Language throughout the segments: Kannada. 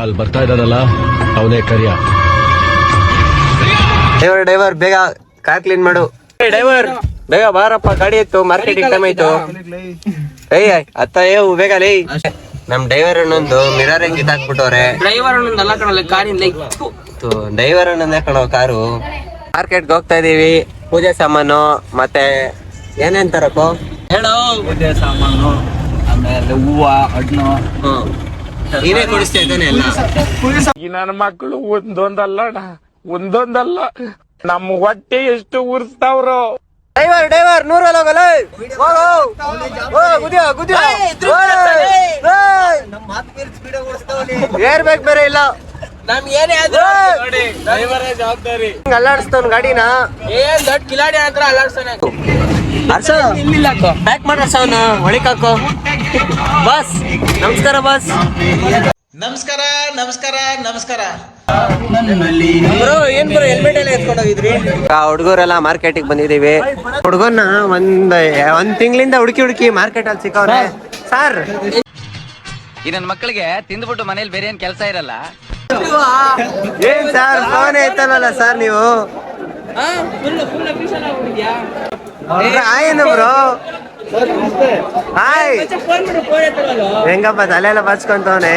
ಅಲ್ಲಿ ಬರ್ತಾ ಇದ್ದಾನಲ್ಲ ಅವನೇ ಕರಿಯ. ಡ್ರೈವರ್ ಡ್ರೈವರ್ ಬೇಗ ಕಾರ್ ಕ್ಲೀನ್ ಮಾಡು. ಡ್ರೈವರ್ ಬೇಗ ಬಾರಪ್ಪ ಗಾಡಿ ಇತ್ತು ಮಾರ್ಕೆಟ್ ಟೈಮ್ ಆಯ್ತು. ಏಯ್ ಅತ್ತ ಏ ಬೇಗ ಲೇ. ನಮ್ ಡ್ರೈವರ್ ಅನ್ನೊಂದು ಮಿರರ್ ಹೆಂಗ್ ಕಿತ್ತಾಕ್ಬಿಟ್ಟವ್ರೆ ಡ್ರೈವರ್ ಅನ್ನೊಂದಲ್ಲ ಕಣಲ್ಲ ಕಾರಿಂದ ಡ್ರೈವರ್ ಅನ್ನೊಂದೇ ಕಣೋ ಕಾರು. ಮಾರ್ಕೆಟ್ಗೆ ಹೋಗ್ತಾ ಇದೀವಿ ಪೂಜೆ ಸಾಮಾನು ಮತ್ತೆ ಏನೇನ್ ತರಪ್ಪ? ಹೇಳೋ ಪೂಜೆ ಸಾಮಾನು ಆಮೇಲೆ ಹೂವ ಹಣ್ಣು. ಹ್ಮ್. ನೀನೇ ಕೊಡಿಸ್ತಾ ಇದ್ದಾನೆ ಎಲ್ಲ. ಈ ನನ್ನ ಮಕ್ಕಳು ಒಂದೊಂದಲ್ಲ ಒಂದೊಂದಲ್ಲ. ನಮ್ಮ ಹೊಟ್ಟೆ ಎಷ್ಟು ಉರ್ಸ್ತಾವ್ರು. ಡ್ರೈವರ್ ಡ್ರೈವರ್ ನೂರಲ್ಲಿ ಹೋಗಲ್ಲ ಗುದಿಯೋ ಗುದಿಯೋ. ಏರ್ ಬ್ಯಾಗ್ ಬೇರೆ ಇಲ್ಲ. ನಮ್ಗೆ ಏನೇ ಆದ್ರೂ ಜವಾಬ್ದಾರಿ. ಹಿಂಗ್ ಅಲ್ಲಾಡಿಸ್ತವ್ನ ಗಾಡಿನ. ಏನ್ ದೊಡ್ಡ ಕಿಲಾಡಿ ಹತ್ರ ಅಲ್ಲಾಡ್ಸೋಣ. ಹರ್ಷ ಪ್ಯಾಕ್ ಮಾಡ ಅವನ. ಒಳಿಕ್ ಹಾಕೋ. ಬಸ್ ನಮಸ್ಕಾರ ಬಸ್. ನಮಸ್ಕಾರ ನಮಸ್ಕಾರ ನಮಸ್ಕಾರ. ಬ್ರೋ ಏನ್ ಬ್ರೋ ಹೆಲ್ಮೆಟ್ ಎಲ್ಲ ಎತ್ಕೊಂಡು ಹೋಗಿದ್ರಿ? ಹುಡುಗರೆಲ್ಲ ಮಾರ್ಕೆಟಿಗೆ ಬಂದಿದೀವಿ. ಹುಡುಗನ್ನ ಒಂದ್ ಒಂದ್ ತಿಂಗಳಿಂದ ಹುಡುಕಿ ಹುಡುಕಿ ಮಾರ್ಕೆಟ್ ಅಲ್ಲಿ ಸಿಕ್ಕವ್ರೆ ಸರ್ ಈ ನನ್ನ ಮಕ್ಕಳಿಗೆ ತಿಂದ್ಬಿಟ್ಟು ಮನೇಲಿ ಬೇರೆ ಏನ್ ಕೆಲಸ ಇರಲ್ಲ. ಏನ್ ಸರ್ ಫೋನ್ ಐತಲ್ಲ ಸರ್ ನೀವು? ಏನು ಬ್ರೋ. ಹಾಯ್. ಹೆಂಗಪ್ಪ ತಲೆಲ್ಲ ಬಚ್ಕೊಂತವನೆ.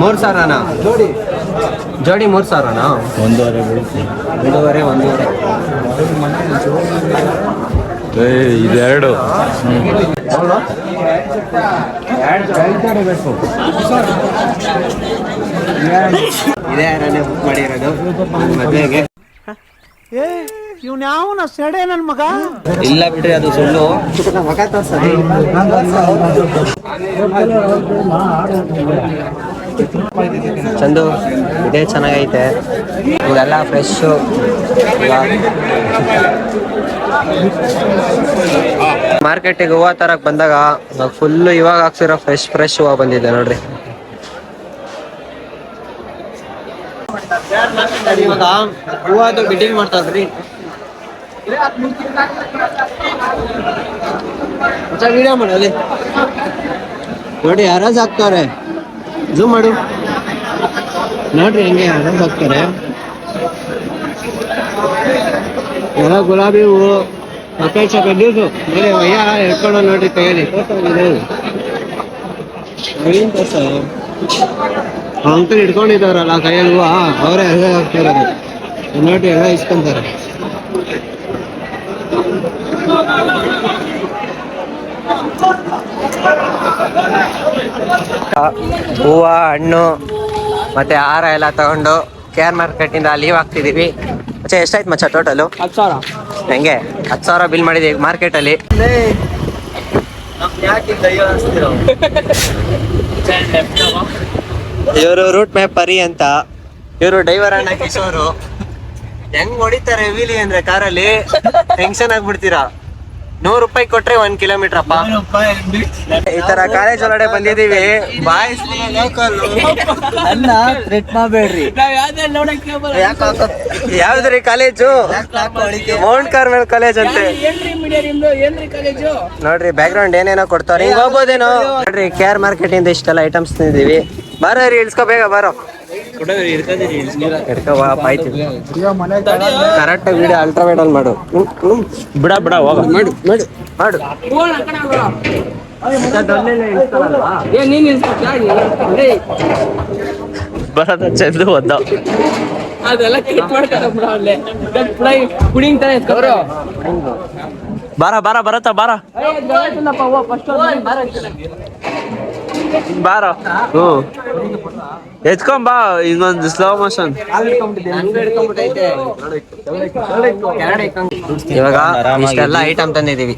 ಮೂರು ಸಾವಿರನ? ಜೋಡಿ. ಜೋಡಿ ಮೂರು ಸಾವಿರನ? ಒಂದೂವರೆ ಒಂದೂವರೆ ಒಂದೂವರೆ. ಇದೆರಡು. ಇವನ್ ಯಾವ ಬುಕ್ ನನ್ ಮಗ? ಇಲ್ಲ ಬಿಡ್ರಿ ಅದು ಸುಳ್ಳು. ಮಗ ಚಂದು, ಇದೇ ಚೆನ್ನಾಗೈತೆ. ಇವೆಲ್ಲ ಫ್ರೆಶ್ಶು ಮಾರ್ಕೆಟಿಗೆ ಹೂವು ತರಕ್ಕೆ ಬಂದಾಗ ಫುಲ್ಲು ಇವಾಗ ಹಾಕ್ಸಿರೋ ಫ್ರೆಶ್ ಫ್ರೆಶ್ ಹೂವು ಬಂದಿದೆ ನೋಡ್ರಿ. ಬಿಡ್ಡಿಂಗ್ ಮಾಡ್ತಾರ್ರಿ ವಿಡಿಯೋ ನೋಡಿ ಯಾರಾಜ್ ಹಾಕ್ತಾರೆ ಝೂಮ್ ಮಾಡು. ನೋಡ್ರಿ ಹೆಂಗೆ ಹರಾಜ್ ಹಾಕ್ತಾರೆ. ಎಲ್ಲ ಗುಲಾಬಿ ಹೂವು ಮತ್ತೆ ಕಡ್ಡಿದು ಬೇರೆ ವಯ್ಯ ಹಿಡ್ಕೊಂಡು ನೋಡ್ರಿ ಕೈಯಲ್ಲಿ. ಏನ್ ತೋರ್ಸ ಅಂಕಲ್ ಹಿಡ್ಕೊಂಡಿದ್ದಾರಲ್ಲ ಕೈಯಲ್ಲಿ ಹೂವು. ಅವರೇ ಹಾಕ್ತಾರೆ ಹಾಕ್ತಿರೋದು. ನೋಡ್ರಿ ಎಲ್ಲ ಇಸ್ಕೊಂತಾರೆ. ಹೂವ ಹಣ್ಣು ಮತ್ತೆ ಹಾರ ಎಲ್ಲ ತಗೊಂಡು ಕೆ ಆರ್ ಮಾರ್ಕೆಟ್ ಇಂದ ಲೀವ್ ಆಗ್ತಿದೀವಿ ಮಚ್ಚ ಎಷ್ಟಾಯ್ತು ಮಚ್ಚ ಟೋಟಲು ಹತ್ತು ಸಾವಿರ. ಹೆಂಗೆ? ಹತ್ತು ಸಾವಿರ ಬಿಲ್ ಮಾಡಿದೀವಿ ಮಾರ್ಕೆಟ್ ಅಲ್ಲಿ. ಇವರು ರೂಟ್ ಮ್ಯಾಪ್ ಪರಿ ಅಂತ. ಇವರು ಡ್ರೈವರ್ ಅಣ್ಣ ಕಿಶೋರು. ಹೆಂಗ್ ಹೊಡಿತಾರೆ ವೀಲಿ ಅಂದ್ರೆ ಕಾರಲ್ಲಿ? ಟೆನ್ಷನ್ ಆಗ್ಬಿಡ್ತೀರಾ? ನೂರು ರೂಪಾಯಿ ಕೊಟ್ರೆ ಒಂದ್ ಕಿಲೋಮೀಟರ್ ಅಪ್ಪ ಈ ತರ ಕಾಲೇಜ್ ಒಳಗಡೆ ಬಂದಿದೀವಿ ಬಾಯ್ಸ್ ಅನ್ನ ಥ್ರೆಟ್ ಮಾಡಬೇಡ್ರಿ. ಯಾವ್ದ್ರಿ ಕಾಲೇಜು ಮೌಂಟ್ ಕಾರ್ಮೆಲ್ ಕಾಲೇಜ್ ಅಂತೆ. ನೋಡ್ರಿ ಬ್ಯಾಕ್ ಗ್ರೌಂಡ್ ಏನೇನೋ ಕೊಡ್ತಾರೆ ಹಿಂಗ್ ಹೋಗ್ಬೋದೇನೋ? ನೋಡ್ರಿ ಕೇರ್ ಮಾರ್ಕೆಟ್ ಇಂದ ಇಷ್ಟೆಲ್ಲ ಐಟಮ್ಸ್ ತಿಂದಿದೀವಿ ಬಾರೋ ರೀ ಇಳಿಸ್ಕೋ ಬೇಗ ಬಾರೋ. ಹಿಡ್ಕೊ ಬಾ ಆಯ್ತು ಕರೆಕ್ಟ್ ವಿಡಿಯೋ ಅಲ್ಟ್ರಾ ವೈಡ್ ಅಲ್ಲಿ ಮಾಡು. ಬಿಡ ಬಿಡ ಹೋಗ. ಮಾಡು ಮಾಡು ಮಾಡು. ಬರದ ಚಂದು ಒದ್ದ. ಅದೆಲ್ಲ ಕಟ್ ಮಾಡ್ತಾರೆ ಬಿಡ ಅಲ್ಲೇ ಫ್ರೈ ಪುಡಿಂಗ್ ತರ ಎತ್ಕೊಬ್ರು ಬಾರ ಬಾರ ಬರತ್ತ ಬಾರ. ಬಾರ ಹ್ಮ್ ಎತ್ಕೊಂಡ್ ಬಾ ಇನ್ನೊಂದು ಸ್ಲೋ ಮೋಷನ್ ಇವಾಗ ಇಷ್ಟೆಲ್ಲ ಐಟಮ್ ತಂದಿದೀವಿ